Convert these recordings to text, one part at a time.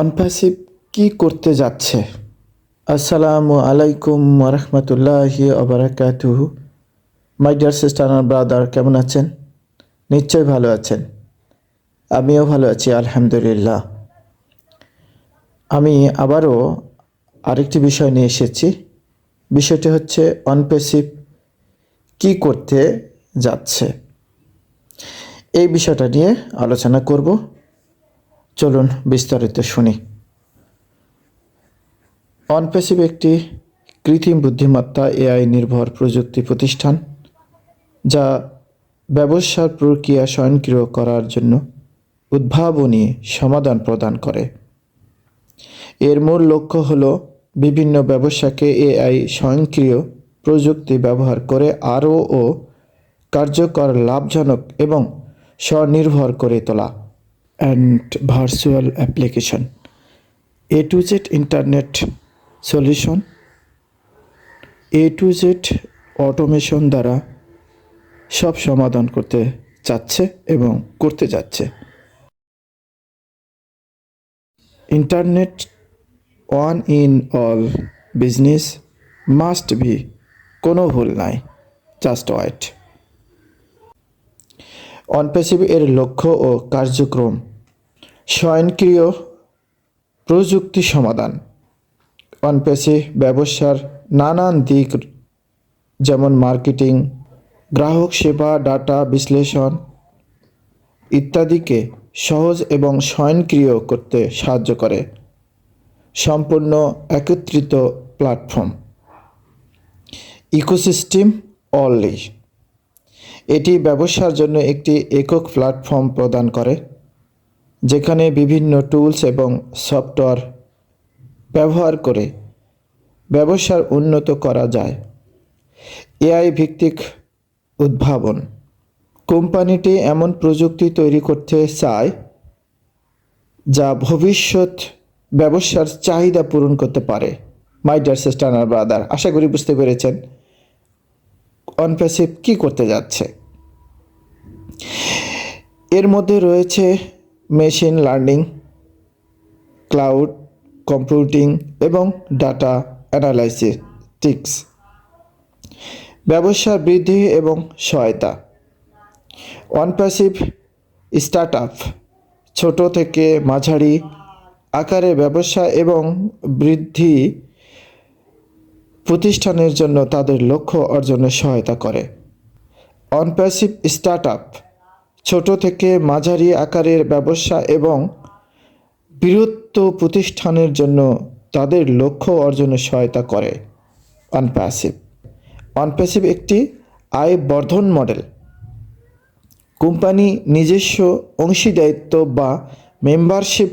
অনপ্যাসিভ কি করতে যাচ্ছে? আসসালামু আলাইকুম রহমতুল্লাহি আবরাকাতুহু মাই ডিয়ার সিস্টার আর ব্রাদার কেমন আছেন? নিশ্চয়ই ভালো আছেন। আমিও ভালো আছি, আলহামদুলিল্লাহ। আমি আবারও আরেকটি বিষয় নিয়ে এসেছি। বিষয়টি হচ্ছে অনপ্যাসিভ কি করতে যাচ্ছে। এই বিষয়টা নিয়ে আলোচনা করব। চলুন বিস্তারিত শুনি। অনপ্যাসিভ একটি কৃত্রিম বুদ্ধিমত্তা এআই নির্ভর প্রযুক্তি প্রতিষ্ঠান, যা ব্যবসার প্রক্রিয়া স্বয়ংক্রিয় করার জন্য উদ্ভাবনী সমাধান প্রদান করে। এর মূল লক্ষ্য হল বিভিন্ন ব্যবসাকে এআই স্বয়ংক্রিয় প্রযুক্তি ব্যবহার করে আরও ও কার্যকর, লাভজনক এবং স্বনির্ভর করে তোলা। And virtual application A to Z internet solution A to Z automation দ্বারা সব সমাধান করতে চাচ্ছে এবং করতে যাচ্ছে। Internet one in all business must be কোনো ভুল নাই জাস্ট ওয়াইট অনপ্যাসিভ এর লক্ষ্য ও কার্যক্রম স্বয়ংক্রিয় প্রযুক্তি সমাধান। অনপ্যাসিভ ব্যবসার নানান দিক, যেমন মার্কেটিং, গ্রাহক সেবা, ডাটা বিশ্লেষণ ইত্যাদিকে সহজ এবং স্বয়ংক্রিয় করতে সাহায্য করে। সম্পূর্ণ একত্রিত প্ল্যাটফর্ম। Ecosystem only. এটি ব্যবসার জন্য একটি একক প্ল্যাটফর্ম প্রদান করে। যেখানে বিভিন্ন টুলস এবং সফটওয়্যার ব্যবহার করে ব্যবসার উন্নত করা যায়। এআই ভিত্তিক উদ্ভাবন। কোম্পানিটি এমন প্রযুক্তি তৈরি করতে চায়, যা ভবিষ্যৎ ব্যবসার চাহিদা পূরণ করতে পারে। মাই ডিয়ার সিস্টার ব্রাদার আশা করি বুঝতে পেরেছেন অনপ্যাসিভ কি করতে যাচ্ছে। এর মধ্যে রয়েছে মেশিন লার্নিং, ক্লাউড কম্পিউটিং এবং ডাটা অ্যানালাইসিটিক্স ব্যবসা বৃদ্ধি এবং সহায়তা। অনপ্যাসিভ স্টার্ট আপ ছোট থেকে মাঝারি আকারে ব্যবসা এবং বৃদ্ধি প্রতিষ্ঠানের জন্য তাদের লক্ষ্য অর্জনে সহায়তা করে। অনপ্যাসিভ স্টার্ট আপ ছোট থেকে মাঝারি আকারের ব্যবসা এবং বৃহত্ত প্রতিষ্ঠানের জন্য তাদের লক্ষ্য অর্জনে সহায়তা করে। অনপ্যাসিভ অনপ্যাসিভ একটি আয় বর্ধন মডেল কোম্পানি নিজস্ব অংশীদায়িত্ব বা মেম্বারশিপ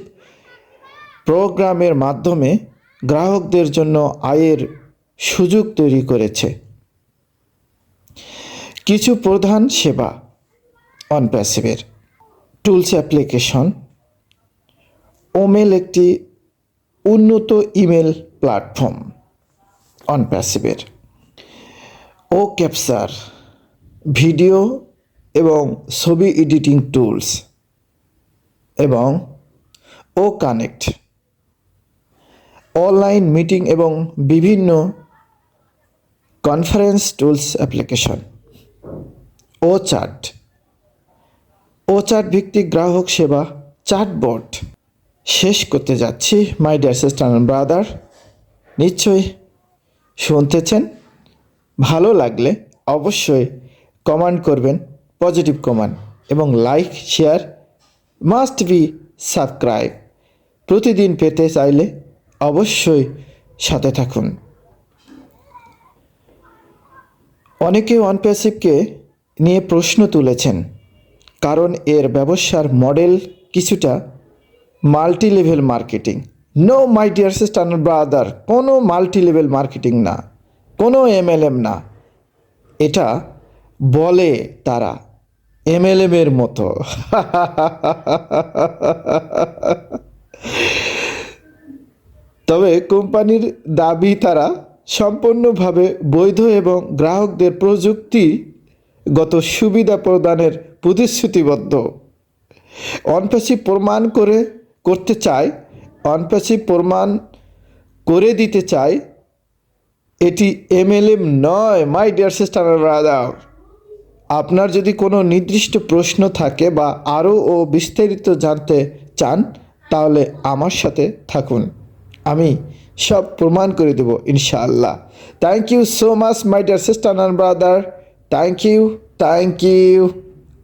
প্রোগ্রামের মাধ্যমে গ্রাহকদের জন্য আয়ের সুযোগ তৈরি করেছে। কিছু প্রধান সেবা। অনপ্যাসিভের টুলস অ্যাপ্লিকেশন ওমেল একটি উন্নত ইমেল প্ল্যাটফর্ম অনপ্যাসিভের ও ক্যাপসার ভিডিও এবং ছবি এডিটিং টুলস এবং ও কানেক্ট অনলাইন মিটিং এবং বিভিন্ন কনফারেন্স টুলস অ্যাপ্লিকেশন ও চার্ট ও চার্ট ভিত্তিক গ্রাহক সেবা চার্টবট শেষ করতে যাচ্ছি, মাই ডিয়ার সিস্টার ব্রাদার। নিশ্চয়ই শুনতেছেন। ভালো লাগলে অবশ্যই কমান্ড করবেন, পজিটিভ কমান্ড এবং like, share, must be subscribe. প্রতিদিন পেতে চাইলে অবশ্যই সাথে থাকুন। অনেকে ওয়ানপ্যাসিভকে নিয়ে প্রশ্ন তুলেছেন কারণ এর ব্যবসার মডেল কিছুটা multi level marketing no my dear sister brother কোনো মাল্টি লেভেল মার্কেটিং না, কোনো এমএলএম না। এটা বলে তারা এমএলএম এর মতো। তবে কোম্পানির দাবি তারা সম্পূর্ণভাবে বৈধ এবং গ্রাহকদের প্রযুক্তিগত সুবিধা প্রদানের প্রতিশ্রুতিবদ্ধ। অনপ্যাসিভ প্রমাণ করে করতে চায় অনপ্যাসিভ প্রমাণ করে দিতে চাই এটি এমএলএম নয় মাই ডিয়ার সিস্টার ব্রাদার আপনার যদি কোনো নির্দিষ্ট প্রশ্ন থাকে বা আরও ও বিস্তারিত জানতে চান, তাহলে আমার সাথে থাকুন। আমি সব প্রমাণ করে দেব, ইনশাআল্লাহ। Thank you so much my dear sister and brother thank you thank you